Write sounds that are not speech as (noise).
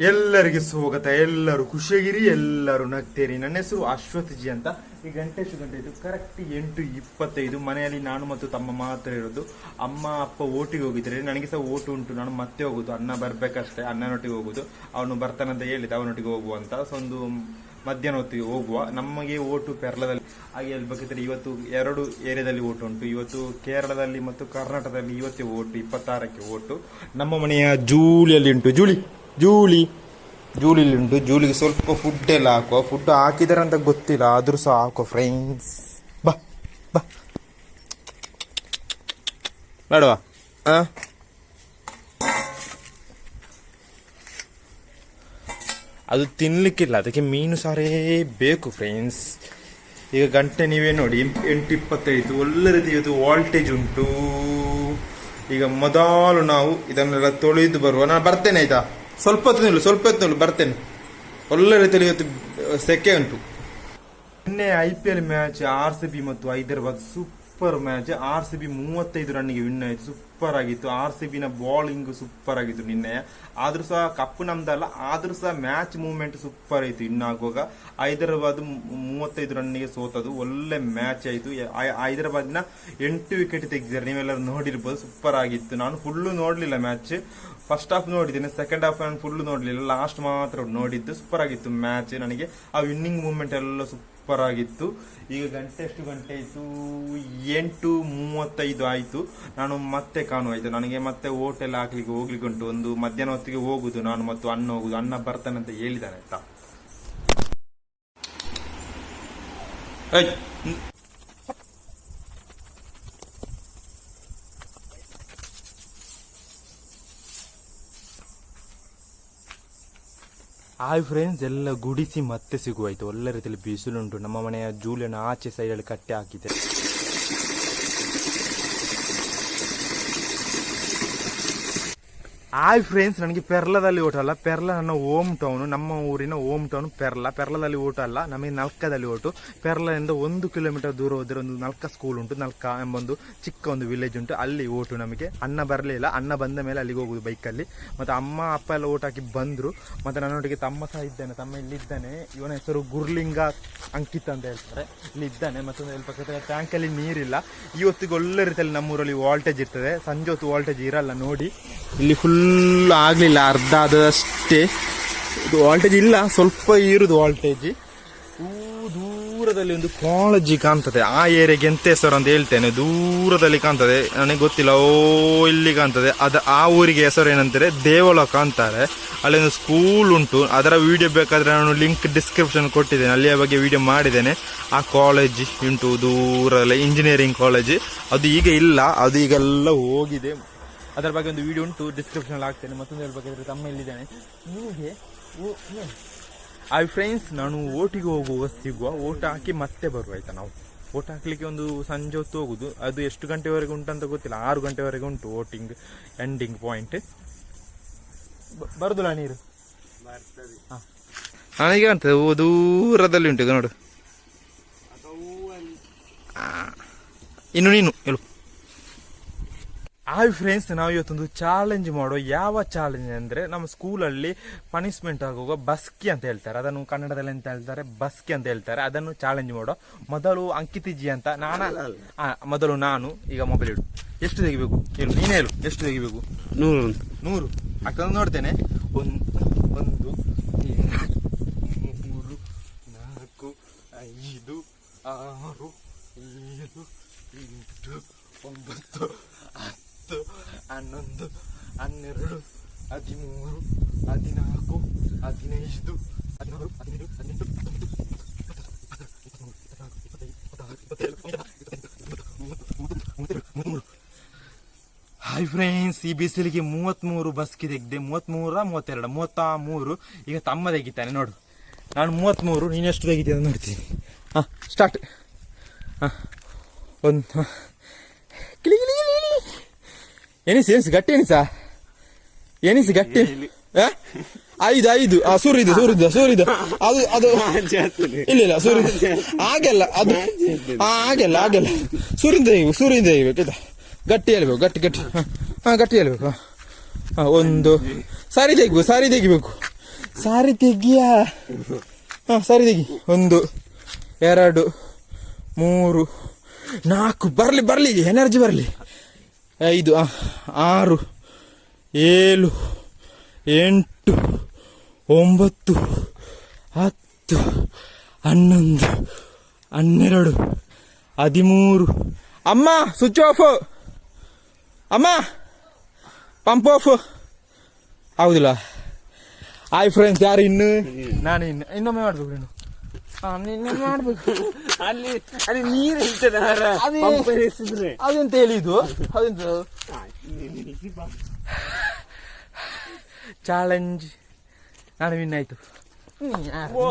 ಎಲ್ಲರಿಗೆ ಸ್ವಾಗತ, ಎಲ್ಲರೂ ಖುಷಿಯಾಗಿರಿ, ಎಲ್ಲರೂ ನಗ್ತೇರಿ. ನನ್ನ ಹೆಸರು ಅಶ್ವಥ್ ಜಿ ಅಂತ. ಈ ಗಂಟೆ ಎಷ್ಟು ಗಂಟೆ ಇದು ಕರೆಕ್ಟ್ ಎಂಟು ಇಪ್ಪತ್ತೈದು. ಮನೆಯಲ್ಲಿ ನಾನು ಮತ್ತು ತಮ್ಮ ಮಾತ್ರ ಇರೋದು. ಅಮ್ಮ, ಅಪ್ಪ ಓಟಿಗೆ ಹೋಗಿದ್ರೆ ನನಗೆ ಸಹ ಓಟು ಉಂಟು. ನಾನು ಮತ್ತೆ ಹೋಗುದು. ಅನ್ನ ಬರ್ಬೇಕಷ್ಟೇ. ಅನ್ನನೊಟ್ಟಿಗೆ ಹೋಗುದು. ಅವನು ಬರ್ತಾನಂತ ಹೇಳಿದ ಅವನೊಟ್ಟಿಗೆ ಹೋಗುವಂತ ಸೊ, ಒಂದು ಮಧ್ಯಾಹ್ನ ಹೊತ್ತಿಗೆ ಹೋಗುವ. ನಮಗೆ ಓಟು ಪೆರ್ಲದಲ್ಲಿ ಹಾಗೆ ಹೇಳ್ಬೇಕಿದ್ರೆ ಇವತ್ತು ಎರಡು ಏರಿಯಾದಲ್ಲಿ ಓಟು ಉಂಟು. ಇವತ್ತು ಕೇರಳದಲ್ಲಿ ಮತ್ತು ಕರ್ನಾಟಕದಲ್ಲಿ ಇವತ್ತೇ ಓಟು. ಇಪ್ಪತ್ತಾರಕ್ಕೆ ಓಟು. ನಮ್ಮ ಮನೆಯ ಜೂಲಿಯಲ್ಲಿ ಉಂಟು. ಜೂಲಿ. ಜೂಲಿ. ಜೂಲಿಲಿ ಉಂಟು ಜೂಲಿಗೆ ಸ್ವಲ್ಪ ಫುಡ್ ಎಲ್ಲ ಹಾಕುವ. ಫುಡ್ ಹಾಕಿದಾರೆ ಅಂತ ಗೊತ್ತಿಲ್ಲ, ಆದ್ರೂ ಸಹ ಹಾಕುವ ಫ್ರೆಂಡ್ಸ್ ಬಾ ಬಾ. ಬೇಡವಾ ಆ? ಅದು ತಿನ್ಲಿಕ್ಕಿಲ್ಲ, ಅದಕ್ಕೆ ಮೀನು ಸಾರೇ ಬೇಕು ಫ್ರೆಂಡ್ಸ್ ಈಗ ಗಂಟೆ ನೀವೇ ನೋಡಿ, ಎಂಟು ಇಪ್ಪತ್ತೈದು, ಒಳ್ಳೆ ರೀತಿ ಇದು ವಾಲ್ಟೇಜ್ ಉಂಟು. ಈಗ ಮೊದಲು ನಾವು ಇದನ್ನೆಲ್ಲ ತೊಳೆದು ಬರುವ. ನಾನು ಬರ್ತೇನೆ, ಆಯ್ತಾ? ಸ್ವಲ್ಪ ಹೊತ್ತು ನಿಲ್ಲು, ಸ್ವಲ್ಪ ಹೊತ್ತು ನಿಲ್ಲು, ಬರ್ತೇನೆ. ಒಳ್ಳೆ ರೀತಿಯಲ್ಲಿ ಇವತ್ತು ಸೆಕೆ ಉಂಟು. ನಿನ್ನೆ I P L match R C B ಮತ್ತು Hyderabad super match R C B ಮೂವತ್ತೈದು ರನ್ನಿಗೆ ವಿನ್ ಆಯ್ತು ಸೂಪರ್ ಆಗಿತ್ತು. ಆರ್ ಸಿ ಬಿನ ಬಾಲಿಂಗ್ ಸೂಪರ್ ಆಗಿತ್ತು ನಿನ್ನೆ. ಆದ್ರೂ ಸಹ ಕಪ್ಪು ನಮ್ದಲ್ಲ ಆದ್ರೂ ಸಹ ಮ್ಯಾಚ್ ಮೂವ್ಮೆಂಟ್ ಸೂಪರ್ ಆಯ್ತು ಇನ್ನಾಗುವಾಗ. ಹೈದರಾಬಾದ್ ಮೂವತ್ತೈದು ರನ್ನಿಗೆ ಸೋತದು, ಒಳ್ಳೆ ಮ್ಯಾಚ್ ಆಯ್ತು. ಹೈದರಾಬಾದ್ನ ಎಂಟು ವಿಕೆಟ್ ತೆಗೆದಿದ್ದಾರೆ, ನೀವೆಲ್ಲರೂ ನೋಡಿರ್ಬೋದು ಸೂಪರ್ ಆಗಿತ್ತು. ನಾನು ಫುಲ್ಲು ನೋಡ್ಲಿಲ್ಲ ಮ್ಯಾಚ್ ಫಸ್ಟ್ ಹಾಫ್ ನೋಡಿದ್ದೇನೆ ಸೆಕೆಂಡ್ ಹಾಫ್ ನಾನು ಫುಲ್ ನೋಡಲಿಲ್ಲ. ಲಾಸ್ಟ್ ಮಾತ್ರ ನೋಡಿದ್ದು ಸೂಪರ್ ಆಗಿತ್ತು ಮ್ಯಾಚ್ ನನಗೆ. ಆ ವಿನ್ನಿಂಗ್ ಮೂಮೆಂಟ್ ಎಲ್ಲ ಸೂಪರ್ ಆಗಿತ್ತು. ಈಗ ಗಂಟೆ ಎಷ್ಟು ಗಂಟೆ ಆಯಿತು. ಎಂಟು ಮೂವತ್ತೈದು ಆಯಿತು. ನಾನು ಮತ್ತೆ ಕಾಣುವಾಯಿತು ನನಗೆ ಮತ್ತೆ ಹೋಟೆಲ್ ಹಾಕ್ಲಿಕ್ಕೆ, ಹೋಗ್ಲಿಕ್ಕೆ ಉಂಟು. ಒಂದು ಮಧ್ಯಾಹ್ನ ಹೊತ್ತಿಗೆ ಹೋಗುದು, ನಾನು ಮತ್ತು ಅಣ್ಣ ಹೋಗುದು. ಅಣ್ಣ ಬರ್ತಾನೆ ಅಂತ ಹೇಳಿದ್ದಾನೆ ಆಯ್ತಾ? ಹಾಯ್ ಫ್ರೆಂಡ್ಸ್ ಎಲ್ಲ ಗುಡಿಸಿ ಮತ್ತೆ ಸಿಗುವಾಯ್ತು. ಒಳ್ಳೆ ರೀತಿಯಲ್ಲಿ ಬಿಸಿಲುಂಟು. ನಮ್ಮ ಮನೆಯ ಜೂಲಿಯನ್ನು ಆಚೆ ಸೈಡಲ್ಲಿ ಕಟ್ಟೆ ಹಾಕಿದೆ ಹಾಯ್ ಫ್ರೆಂಡ್ಸ್ ನನಗೆ ಪೆರ್ಲದಲ್ಲಿ ಓಟ ಅಲ್ಲ. ಪೆರ್ಲ ನನ್ನ ಓಮ್ ಟೌನ್ ನಮ್ಮ ಊರಿನ ಓಮ್ ಟೌನ್ ಪೆರ್ಲ. ಪೆರ್ಲದಲ್ಲಿ ಓಟ ಅಲ್ಲ, ನಮಗೆ ನಲ್ಕದಲ್ಲಿ ಓಟು ಪೆರ್ಲದಿಂದ ಒಂದು ಕಿಲೋಮೀಟರ್ ದೂರ ಹೋದರೆ ಒಂದು ನಲ್ಕ ಸ್ಕೂಲ್ ಉಂಟು, ನಲ್ಕ ಎಂಬ ಒಂದು ಚಿಕ್ಕ ಒಂದು ವಿಲೇಜ್ ಉಂಟು. ಅಲ್ಲಿ ಓಟು ನಮಗೆ. ಅಣ್ಣ ಬರಲಿಲ್ಲ ಅಣ್ಣ ಬಂದ ಮೇಲೆ ಅಲ್ಲಿಗೆ ಹೋಗುದು ಬೈಕಲ್ಲಿ ಮತ್ತೆ ಅಮ್ಮ, ಅಪ್ಪ ಎಲ್ಲ ಓಟ್ ಹಾಕಿ ಬಂದರು. ಮತ್ತೆ ನನ್ನೊಟ್ಟಿಗೆ ತಮ್ಮ ಸಹ ಇದ್ದಾನೆ, ತಮ್ಮ ಇಲ್ಲಿದ್ದಾನೆ ಇವನ ಹೆಸರು ಗುರ್ಲಿಂಗ ಅಂಕಿತ್ ಅಂತ ಹೇಳ್ತಾರೆ. ಇಲ್ಲಿ ಇದ್ದಾನೆ ಮತ್ತೊಂದು ಟ್ಯಾಂಕ್ ಟ್ಯಾಂಕಲ್ಲಿ ನೀರಿಲ್ಲ. ಇವತ್ತಿಗೆ ಒಳ್ಳೆ ರೀತಿಯಲ್ಲಿ ನಮ್ಮೂರಲ್ಲಿ ವಾಲ್ಟೇಜ್ ಇರ್ತದೆ. ಸಂಜೆ ಹೊತ್ತು ವಾಲ್ಟೇಜ್ ಇರಲ್ಲ, ನೋಡಿ. ಇಲ್ಲಿ ಫುಲ್ ಆಗಲಿಲ್ಲ, ಅರ್ಧ ಆದಷ್ಟೇ ಇದು ವಾಲ್ಟೇಜ್ ಇಲ್ಲ, ಸ್ವಲ್ಪ ಇರುದು ವಾಲ್ಟೇಜ್ ದೂರದಲ್ಲಿ ಒಂದು ಕಾಳಜಿ ಕಾಣ್ತದೆ. ಆ ಏರಿಯಾಗೆ ಎಂತ ಹೆಸರು ಅಂತ ಹೇಳ್ತೇನೆ. ದೂರದಲ್ಲಿ ಕಾಣ್ತದೆ. ನನಗೆ ಗೊತ್ತಿಲ್ಲ, ಓ, ಇಲ್ಲಿ ಕಾಣ್ತದೆ. ಅದು ಆ ಊರಿಗೆ ಹೆಸರು ಏನಂತಾರೆ? ದೇವಲೋಕ ಅಂತಾರೆ. ಅಲ್ಲಿ ಒಂದು ಸ್ಕೂಲ್ ಉಂಟು. ಅದರ ವಿಡಿಯೋ ಬೇಕಾದ್ರೆ ನಾನು ಲಿಂಕ್ ಡಿಸ್ಕ್ರಿಪ್ಷನ್ ಕೊಟ್ಟಿದ್ದೇನೆ. ಅಲ್ಲಿಯ ಬಗ್ಗೆ ವಿಡಿಯೋ ಮಾಡಿದ್ದೇನೆ. ಆ ಕಾಲೇಜ್ ಉಂಟು, ದೂರದಲ್ಲಿ ಇಂಜಿನಿಯರಿಂಗ್ ಕಾಲೇಜ್ ಅದು ಈಗ ಇಲ್ಲ, ಅದು ಈಗೆಲ್ಲ ಹೋಗಿದೆ. ಅದರ ಬಗ್ಗೆ ಒಂದು ವಿಡಿಯೋ ಉಂಟು ಡಿಸ್ಕ್ರಿಪ್ಷನ್ ಹಾಕ್ತೇನೆ ಮತ್ತೊಂದು ಹೇಳ್ಬೇಕಾದ್ರೆ ತಮ್ಮ ಇಲ್ಲಿದ್ದಾನೆ. ನಿಮಗೆ ಐ ಫ್ರೆಂಡ್ಸ್ ನಾನು ಓಟಿಗೆ ಹೋಗುವ ಸಿಗುವ ಓಟ್ ಹಾಕಿ ಮತ್ತೆ ಬರುವ ಆಯ್ತಾ ನಾವು? ಓಟ್ ಹಾಕ್ಲಿಕ್ಕೆ ಒಂದು ಸಂಜೆ ಹೊತ್ತು ಹೋಗುದು. ಅದು ಎಷ್ಟು ಗಂಟೆವರೆಗೆ ಉಂಟಂತ ಗೊತ್ತಿಲ್ಲ. ಆರು ಗಂಟೆವರೆಗೆ ಉಂಟು ವೋಟಿಂಗ್ ಎಂಡಿಂಗ್ ಪಾಯಿಂಟ್ ಬರುದಿಲ್ಲ ನೀರು? ಹಾ. ನನಗೆ ಕಾಣ್ತದೆ ಓ ದೂರದಲ್ಲಿ ಉಂಟು ಈಗ ನೋಡು. ಇನ್ನು ನೀನು ಹೇಳು. ಹಾಯ್ ಫ್ರೆಂಡ್ಸ್ ನಾವು ಇವತ್ತೊಂದು ಚಾಲೆಂಜ್ ಮಾಡೋ ಯಾವ ಚಾಲೆಂಜ್ ಅಂದ್ರೆ ನಮ್ಮ ಸ್ಕೂಲಲ್ಲಿ ಪನಿಷ್ಮೆಂಟ್ ಆಗುವಾಗ ಬಸ್ಕಿ ಅಂತ ಹೇಳ್ತಾರೆ. ಅದನ್ನು ಕನ್ನಡದಲ್ಲಿ ಅಂತ ಹೇಳ್ತಾರೆ? ಬಸ್ಕಿ ಅಂತ ಹೇಳ್ತಾರೆ. ಅದನ್ನು ಚಾಲೆಂಜ್ ಮಾಡೋ ಮೊದಲು ಅಂಕಿತಿಜಿ ಅಂತ ನಾನು ಮೊದಲು ನಾನು ಈಗ ಮೊಬೈಲ್ ಇಡು. ಎಷ್ಟು ತೆಗಿಬೇಕು? ಹೇಳು ನೀನೇ ಹೇಳು. ಎಷ್ಟು ತೆಗಿಬೇಕು? ನೂರು. ನೂರು. ಆಗ್ತದೆ ನೋಡ್ತೇನೆ. ಒಂದು ಒಂದು ಮೂರು ನಾಲ್ಕು ಐದು ಆರು ಏಳು ಎಂಟು ಒಂಬತ್ತು ಹತ್ತು. ಹನ್ನೊಂದು, ಹನ್ನೆರಡು, ಹದಿಮೂರು, ಹದಿನಾಲ್ಕು, ಹದಿನೈದು, ಹದಿನಾರು, ಹದಿನೈದು, ಹದಿನೆಂಟು ಹೈ ಫ್ರೆಂಡ್ಸ್ ಈ ಬಿಸಿಲಿಗೆ ಮೂವತ್ಮೂರು ಬಸ್ಗೆ ತೆಗ್ದೆ ಮೂವತ್ಮೂರ, ಮೂವತ್ತೆರಡು, ಮೂವತ್ತ ಮೂರು. ಈಗ ತಮ್ಮ ತೆಗಿತಾನೆ ನೋಡು. ನಾನು ಮೂವತ್ಮೂರು, ನೀನು ಎಷ್ಟು ತೆಗಿತೀಯ ಅಂತ ನೋಡ್ತೀನಿ. ಹಾಂ ಸ್ಟಾರ್ಟ್ ಹಾಂ, ಒಂದು. ಎನಿಸಿ ಎನಿಸಿ ಗಟ್ಟಿ ಎನಿಸ? ಎನಿಸಿ ಗಟ್ಟಿ? ಐದು ಐದು. ಆ ಸೂರಿದ ಸೂರಿದ ಸೂರಿದ ಅದು ಅದು. ಇಲ್ಲ ಇಲ್ಲ ಸೂರ್ಯ ಆಗಲ್ಲ ಅದು. ಆಗಲ್ಲ ಹಾಗೆಲ್ಲ ಸೂರ್ಯದ ತೆಗಿಬೇಕು ಆಯ್ತಾ? ಗಟ್ಟಿ ಹೇಳ್ಬೇಕು ಗಟ್ಟಿ ಗಟ್ಟಿ. ಹಾ, ಗಟ್ಟಿ ಹೇಳ್ಬೇಕು. ಹಾ. ಹಾ ಒಂದು. ಸಾರಿ ತೆಗಿಬೇಕು ಸಾರಿ ತೆಗಿಬೇಕು. ಸಾರಿ ತೆಗಿಯ? ಹಾ ಸಾರಿ ತೆಗಿ. ಒಂದು ಎರಡು ಮೂರು ನಾಲ್ಕು. ಬರಲಿ ಬರಲಿ ಎನರ್ಜಿ ಬರ್ಲಿ. ಐದು ಆರು, ಏಳು, ಎಂಟು, ಒಂಬತ್ತು, ಹತ್ತು, ಹನ್ನೊಂದು, ಹನ್ನೆರಡು, ಹದಿಮೂರು. ಅಮ್ಮ ಸ್ವಿಚ್ ಆಫ್ ಅಮ್ಮ ಪಂಪ್ ಆಫ್ ಹೌದಿಲ್ಲ. ಆಯ್ ಫ್ರೆಂಡ್ಸ್ ಯಾರು ಇನ್ನು? ನಾನು ಇನ್ನು ಇನ್ನೊಮ್ಮೆ ಮಾಡಬೇಕು ನೀನು. (laughs) ಮಾಡ್ಬೇಕು. ಅಲ್ಲಿ ಅಲ್ಲಿ ನೀರು ಇರ್ತದೆ ಅದೆಂತ ಹೇಳಿದು ಅದೆಂತ. ಚಾಲೆಂಜ್ ನಾನು ವಿನ್ ಆಯ್ತು. ಹ್ಞೂ